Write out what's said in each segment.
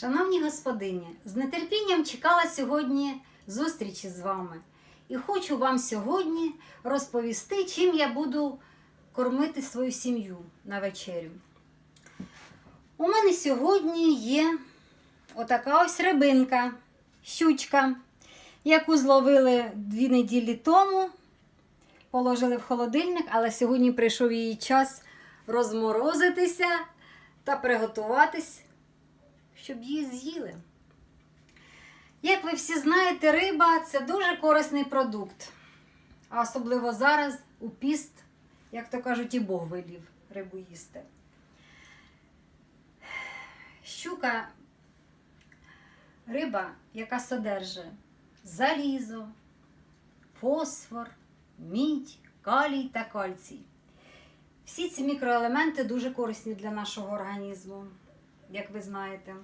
Шановні господині, з нетерпінням чекала сьогодні зустрічі з вами. І хочу вам сьогодні розповісти, чим я буду кормити свою сім'ю на вечерю. У мене сьогодні є отака ось рибинка, щучка, яку зловили дві неділі тому, положили в холодильник, але сьогодні прийшов її час розморозитися та приготуватись щоб її з'їли. Як ви всі знаєте, риба це дуже корисний продукт. А особливо зараз у піст, як то кажуть, і Бог велів рибу їсти. Щука риба, яка содержить залізо, фосфор, мідь, калій та кальцій. Всі ці мікроелементи дуже корисні для нашого організму як ви знаєте.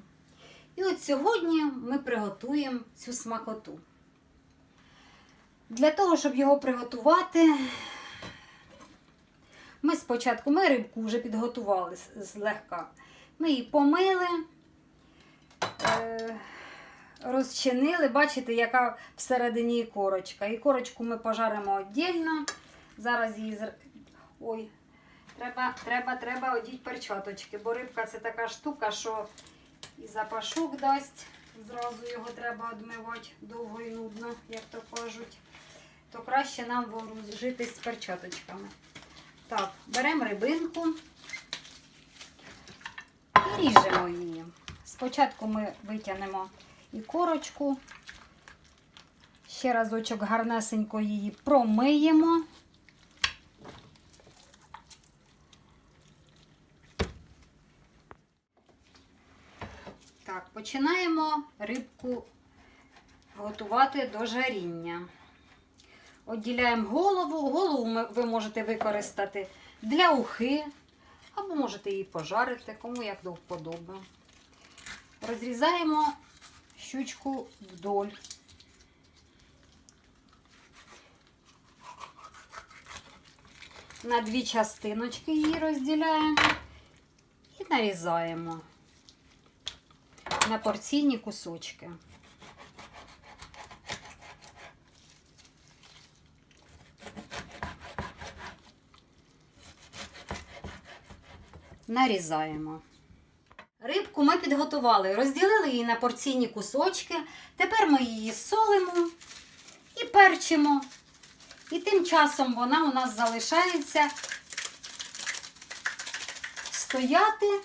І от сьогодні ми приготуємо цю смакоту. Для того, щоб його приготувати, ми спочатку ми рибку вже підготували злегка. Ми її помили, е, розчинили, бачите, яка всередині корочка. І корочку ми пожаримо віддільно. Зараз її. Ой, Треба, треба, треба одіть перчаточки, бо рибка це така штука, що і запашок дасть. Зразу його треба одмивати довго і нудно, як то кажуть. То краще нам жити з перчаточками. Так, беремо рибинку і ріжемо її. Спочатку ми витягнемо і корочку. Ще разочок гарнесенько її промиємо. Так, починаємо рибку готувати до жаріння. Одділяємо голову. Голову ви можете використати для ухи, або можете її пожарити, кому як до вподоби. Розрізаємо щучку вдоль. На дві частиночки її розділяємо і нарізаємо на порційні кусочки. Нарізаємо. Рибку ми підготували, розділили її на порційні кусочки. Тепер ми її солимо і перчимо. І тим часом вона у нас залишається стояти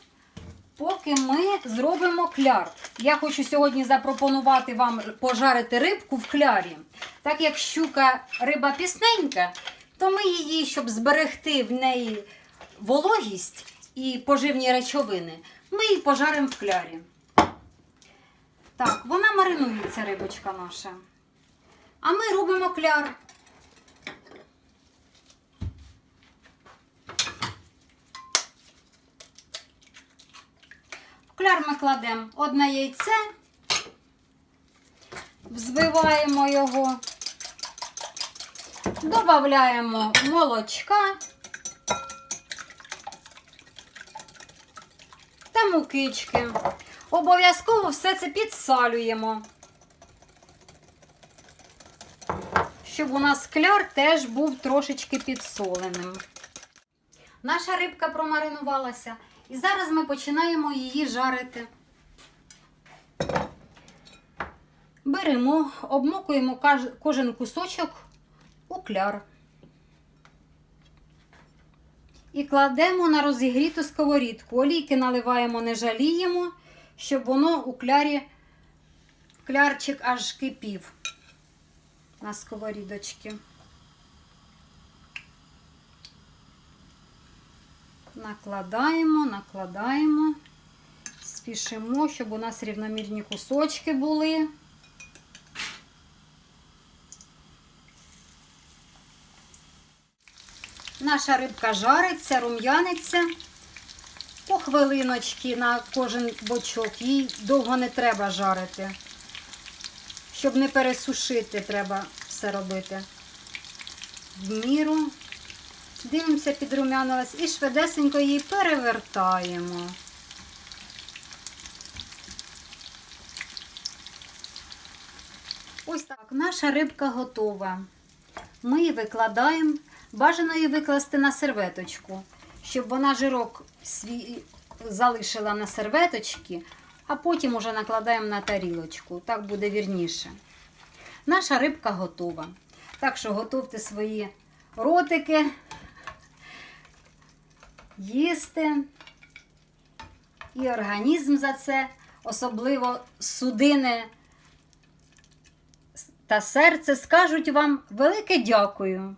поки ми зробимо кляр. Я хочу сьогодні запропонувати вам пожарити рибку в клярі. Так як щука риба пісненька, то ми її, щоб зберегти в неї вологість і поживні речовини, ми її пожаримо в клярі. Так, вона маринується, рибочка наша. А ми робимо кляр. Кляр ми кладемо одне яйце, взбиваємо його, додаємо молочка та мукички. Обов'язково все це підсалюємо, щоб у нас кляр теж був трошечки підсоленим. Наша рибка промаринувалася. І зараз ми починаємо її жарити. Беремо, обмокуємо кожен кусочок у кляр. І кладемо на розігріту сковорідку. Олійки наливаємо, не жаліємо, щоб воно у клярі клярчик аж кипів на сковорідочки. Накладаємо, накладаємо, спішимо, щоб у нас рівномірні кусочки були. Наша рибка жариться, рум'яниться по хвилиночки на кожен бочок. Їй довго не треба жарити. Щоб не пересушити, треба все робити. В міру Дивимося, підрумянилась і швидесенько її перевертаємо. Ось так, наша рибка готова. Ми її викладаємо, бажано її викласти на серветочку, щоб вона жирок свій залишила на серветочці, а потім уже накладаємо на тарілочку. Так буде вірніше. Наша рибка готова. Так що готовте свої ротики їсти. І організм за це, особливо судини та серце скажуть вам велике дякую.